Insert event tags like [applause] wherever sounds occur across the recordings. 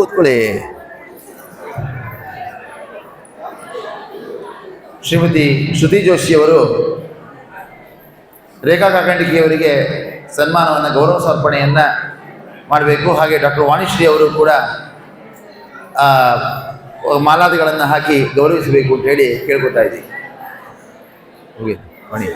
ಕೂತ್ಕೊಳ್ಳಿ. ಶ್ರೀಮತಿ ಶ್ರುತಿ ಜೋಶಿಯವರು ರೇಖಾ ಕಾಕಂಡಿಕೆಯವರಿಗೆ ಸನ್ಮಾನವನ್ನು, ಗೌರವ ಸಮರ್ಪಣೆಯನ್ನು ಮಾಡಬೇಕು. ಹಾಗೆ ಡಾಕ್ಟರ್ ವಾಣಿಶ್ರೀ ಅವರು ಕೂಡ ಮಾಲಾದಿಗಳನ್ನು ಹಾಕಿ ಗೌರವಿಸಬೇಕು ಅಂತ ಹೇಳಿ ಕೇಳ್ಕೊತಾ ಇದ್ದೀವಿ ವಾಣಿ.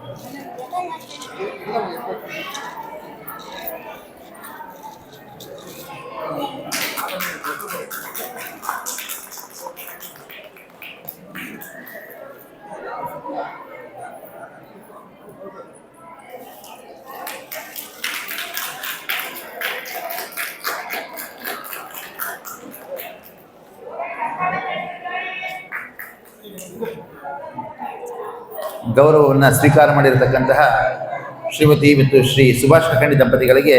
ಚೋಕಲ್ಲ [laughs] ತಗೊಳ್ಳಿ ಗೌರವವನ್ನು ಸ್ವೀಕಾರ ಮಾಡಿರತಕ್ಕಂತಹ ಶ್ರೀಮತಿ ಮತ್ತು ಶ್ರೀ ಸುಭಾಷ್ ಕಖಂಡಿ ದಂಪತಿಗಳಿಗೆ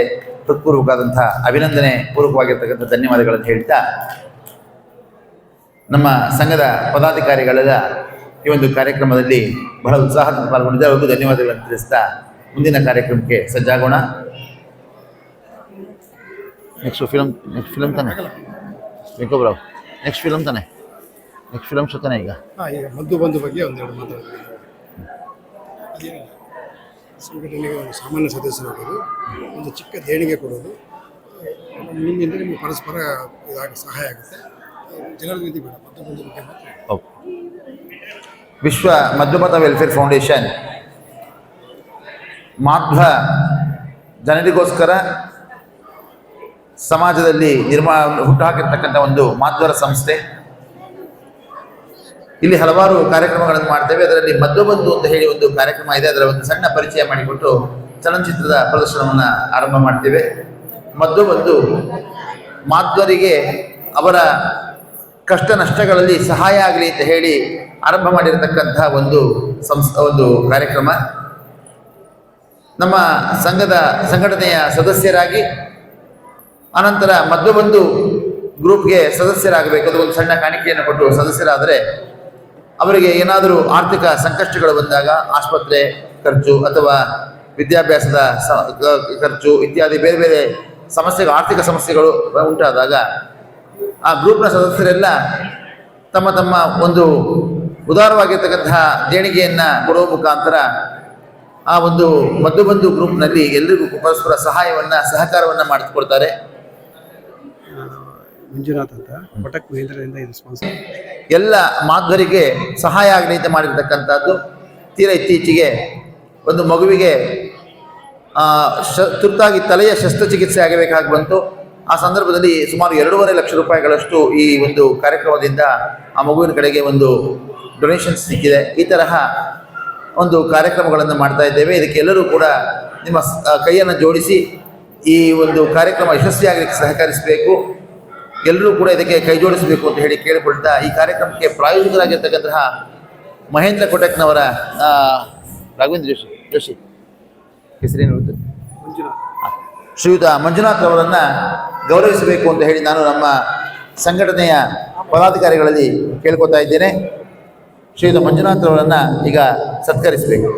ಹೃತ್ಪೂರ್ವಕವಾದಂತಹ ಅಭಿನಂದನೆ ಪೂರ್ವಕವಾಗಿರ್ತಕ್ಕಂಥ ಧನ್ಯವಾದಗಳನ್ನು ಹೇಳ್ತಾ, ನಮ್ಮ ಸಂಘದ ಪದಾಧಿಕಾರಿಗಳೆಲ್ಲ ಈ ಒಂದು ಕಾರ್ಯಕ್ರಮದಲ್ಲಿ ಬಹಳ ಉತ್ಸಾಹದಿಂದ ಪಾಲ್ಗೊಂಡಿದ್ದೆ ಅವರಿಗೂ ಧನ್ಯವಾದಗಳನ್ನು ತಿಳಿಸ್ತಾ ಮುಂದಿನ ಕಾರ್ಯಕ್ರಮಕ್ಕೆ ಸಜ್ಜಾಗೋಣ. ನೆಕ್ಸ್ಟ್ ಫಿಲಮ್ ನೆಕ್ಸ್ಟ್ ಫಿಲಮ್ ತಾನೆ? ವೆಂಕೋಬ್ರಾವ್ ನೆಕ್ಸ್ಟ್ ಫಿಲಮ್ ತಾನೆ? ನೆಕ್ಸ್ಟ್ ಫಿಲಮ್ ಶೋತಾನೆ ಈಗ ಮದ್ದು ಬಂದು ಬಗ್ಗೆ ಒಂದೆರಡು ಮಾತಾಡ್ತೀನಿ. ಅದೇನಿಲ್ಲ ಸಂಘಟನೆಗೆ ಒಂದು ಸಾಮಾನ್ಯ ಸದಸ್ಯರಾಗೋದು ಒಂದು ಚಿಕ್ಕ ದೇಣಿಗೆ ಕೊಡೋದು, ನಿಮ್ಮಿಂದ ನಿಮಗೆ ಪರಸ್ಪರ ಇದಾಗ ಸಹಾಯ ಆಗುತ್ತೆ. ಜನರ ರೀತಿ ಬೇಡ ಮತ್ತೊಂದು ವಿಶ್ವ ಮಧ್ಯಮತ ವೆಲ್ಫೇರ್ ಫೌಂಡೇಶನ್ ಮಾಧ್ವ ಜನರಿಗೋಸ್ಕರ ಸಮಾಜದಲ್ಲಿ ನಿರ್ಮಾ ಹುಟ್ಟುಹಾಕಿರ್ತಕ್ಕಂಥ ಒಂದು ಮಾಧ್ವರ ಸಂಸ್ಥೆ. ಇಲ್ಲಿ ಹಲವಾರು ಕಾರ್ಯಕ್ರಮಗಳನ್ನು ಮಾಡ್ತೇವೆ. ಅದರಲ್ಲಿ ಮದ್ದುಬಂಧು ಅಂತ ಹೇಳಿ ಒಂದು ಕಾರ್ಯಕ್ರಮ ಇದೆ. ಅದರ ಒಂದು ಸಣ್ಣ ಪರಿಚಯ ಮಾಡಿಕೊಟ್ಟು ಚಲನಚಿತ್ರದ ಪ್ರದರ್ಶನವನ್ನು ಆರಂಭ ಮಾಡ್ತೇವೆ. ಮದ್ದುಬಂಧು ಮಾಧ್ವರಿಗೆ ಅವರ ಕಷ್ಟ ನಷ್ಟಗಳಲ್ಲಿ ಸಹಾಯ ಆಗಲಿ ಅಂತ ಹೇಳಿ ಆರಂಭ ಮಾಡಿರತಕ್ಕಂತಹ ಒಂದು ಸಂಸ್, ಒಂದು ಕಾರ್ಯಕ್ರಮ. ನಮ್ಮ ಸಂಘದ ಸಂಘಟನೆಯ ಸದಸ್ಯರಾಗಿ ಅನಂತರ ಮದ್ದುಬಂಧು ಗ್ರೂಪ್ಗೆ ಸದಸ್ಯರಾಗಬೇಕು. ಅದು ಒಂದು ಸಣ್ಣ ಕಾಣಿಕೆಯನ್ನು ಕೊಟ್ಟು ಸದಸ್ಯರಾದರೆ ಅವರಿಗೆ ಏನಾದರೂ ಆರ್ಥಿಕ ಸಂಕಷ್ಟಗಳು ಬಂದಾಗ ಆಸ್ಪತ್ರೆ ಖರ್ಚು ಅಥವಾ ವಿದ್ಯಾಭ್ಯಾಸದ ಖರ್ಚು ಇತ್ಯಾದಿ ಬೇರೆ ಬೇರೆ ಸಮಸ್ಯೆಗಳು, ಆರ್ಥಿಕ ಸಮಸ್ಯೆಗಳು ಉಂಟಾದಾಗ ಆ ಗ್ರೂಪ್ನ ಸದಸ್ಯರೆಲ್ಲ ತಮ್ಮ ತಮ್ಮ ಒಂದು ಉದಾರವಾಗಿರ್ತಕ್ಕಂತಹ ದೇಣಿಗೆಯನ್ನು ಕೊಡುವ ಮುಖಾಂತರ ಆ ಒಂದು ಮಧ್ಯಬಂಧು ಗ್ರೂಪ್ನಲ್ಲಿ ಎಲ್ಲರಿಗೂ ಪರಸ್ಪರ ಸಹಾಯವನ್ನು, ಸಹಕಾರವನ್ನು ಮಾಡಿಕೊಡ್ತಾರೆ. ಮಂಜುನಾಥ್ ಅಂತ ಕೊಟಕ್ ಮಹೇಂದ್ರದಿಂದ ಇದು ಸ್ಪಾನ್ಸರ್ ಎಲ್ಲ ಮಾಧ್ವರಿಗೆ ಸಹಾಯ ಆಗಲಿ ಅಂತ ಮಾಡಿರ್ತಕ್ಕಂಥದ್ದು ತೀರಾ ಇತ್ತೀಚೆಗೆ ಒಂದು ಮಗುವಿಗೆ ಶ, ತುರ್ತಾಗಿ ತಲೆಯ ಶಸ್ತ್ರಚಿಕಿತ್ಸೆ ಆಗಬೇಕಾಗಿ ಬಂತು. ಆ ಸಂದರ್ಭದಲ್ಲಿ ಸುಮಾರು ಎರಡೂವರೆ ಲಕ್ಷ ರೂಪಾಯಿಗಳಷ್ಟು ಈ ಒಂದು ಕಾರ್ಯಕ್ರಮದಿಂದ ಆ ಮಗುವಿನ ಕಡೆಗೆ ಒಂದು ಡೊನೇಷನ್ ಸಿಕ್ಕಿದೆ. ಈ ತರಹ ಒಂದು ಕಾರ್ಯಕ್ರಮಗಳನ್ನು ಮಾಡ್ತಾ ಇದ್ದೇವೆ. ಇದಕ್ಕೆ ಎಲ್ಲರೂ ಕೂಡ ನಿಮ್ಮ ಕೈಯನ್ನು ಜೋಡಿಸಿ ಈ ಒಂದು ಕಾರ್ಯಕ್ರಮ ಯಶಸ್ವಿಯಾಗಲಿಕ್ಕೆ ಸಹಕರಿಸಬೇಕು. ಎಲ್ಲರೂ ಕೂಡ ಇದಕ್ಕೆ ಕೈ ಜೋಡಿಸಬೇಕು ಅಂತ ಹೇಳಿ ಕೇಳಿಕೊಳ್ತಾ ಈ ಕಾರ್ಯಕ್ರಮಕ್ಕೆ ಪ್ರಾಯೋಜಕರಾಗಿರ್ತಕ್ಕಂತಹ ಮಹೇಂದ್ರ ಕೊಟಕ್ನವರ ರಾಘವೇಂದ್ರ ಜೋಶಿ ಜೋಶಿ. ಹೆಸರೇನು ಶ್ರೀಯುತ ಮಂಜುನಾಥ್ ಅವರನ್ನು ಗೌರವಿಸಬೇಕು ಅಂತ ಹೇಳಿ ನಾನು ನಮ್ಮ ಸಂಘಟನೆಯ ಪದಾಧಿಕಾರಿಗಳಲ್ಲಿ ಕೇಳ್ಕೊತಾ ಇದ್ದೇನೆ. ಶ್ರೀಯುತ ಮಂಜುನಾಥ್ ಅವರನ್ನು ಈಗ ಸತ್ಕರಿಸಬೇಕು.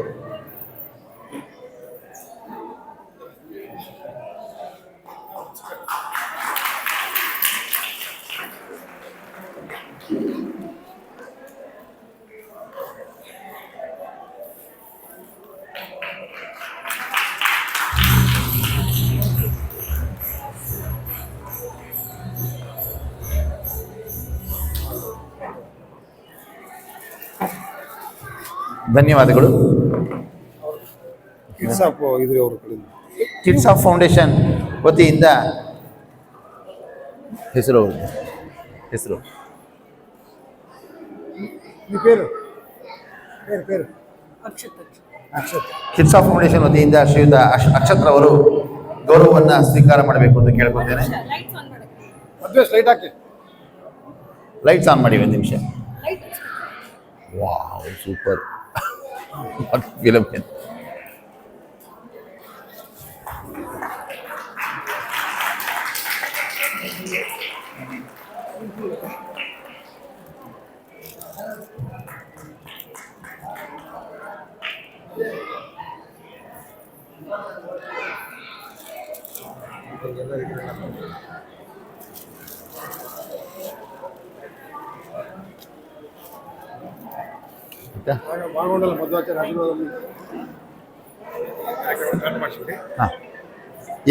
ಧನ್ಯವಾದಗಳು. ಕಿಡ್ಸ್ ಆಫ್ ಫೌಂಡೇಶನ್ ವತಿಯಿಂದ ಹೆಸರು. ಹೆಸರು. ನಿಮ್ಮ ಪೇರು? ಪೇರು ಪೇರು. ಅಕ್ಷತ್ ಕಿಡ್ಸ್ ಆಫ್ ಫೌಂಡೇಶನ್ ವತಿಯಿಂದ ಶ್ರೀಯುತ ಅಕ್ಷ ಅಕ್ಷತ್ರ ಅವರು ಗೌರವವನ್ನು ಸ್ವೀಕಾರ ಮಾಡಬೇಕು ಅಂತ ಕೇಳ್ಕೊತೇನೆ. ಲೈಟ್ಸ್ ಆನ್ ಮಾಡಕ್ಕೆ. ಮದುವೆ ಸ್ಲೈಟ್ ಹಾಕಿ. ಲೈಟ್ಸ್ ಆನ್ ಮಾಡಿ ಒಂದು ನಿಮಿಷ. ಲೈಟ್ ವಾವ್ ಸೂಪರ್ ಫಿಲಮ್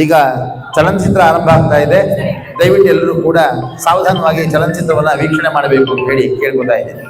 ಈಗ ಚಲನಚಿತ್ರ ಆರಂಭ ಆಗ್ತಾ ಇದೆ. ದಯವಿಟ್ಟು ಎಲ್ಲರೂ ಕೂಡ ಸಾವಧಾನವಾಗಿ ಚಲನಚಿತ್ರವನ್ನ ವೀಕ್ಷಣೆ ಮಾಡಬೇಕು ಅಂತ ಹೇಳಿ ಕೇಳ್ಕೊತಾ ಇದ್ದೀನಿ.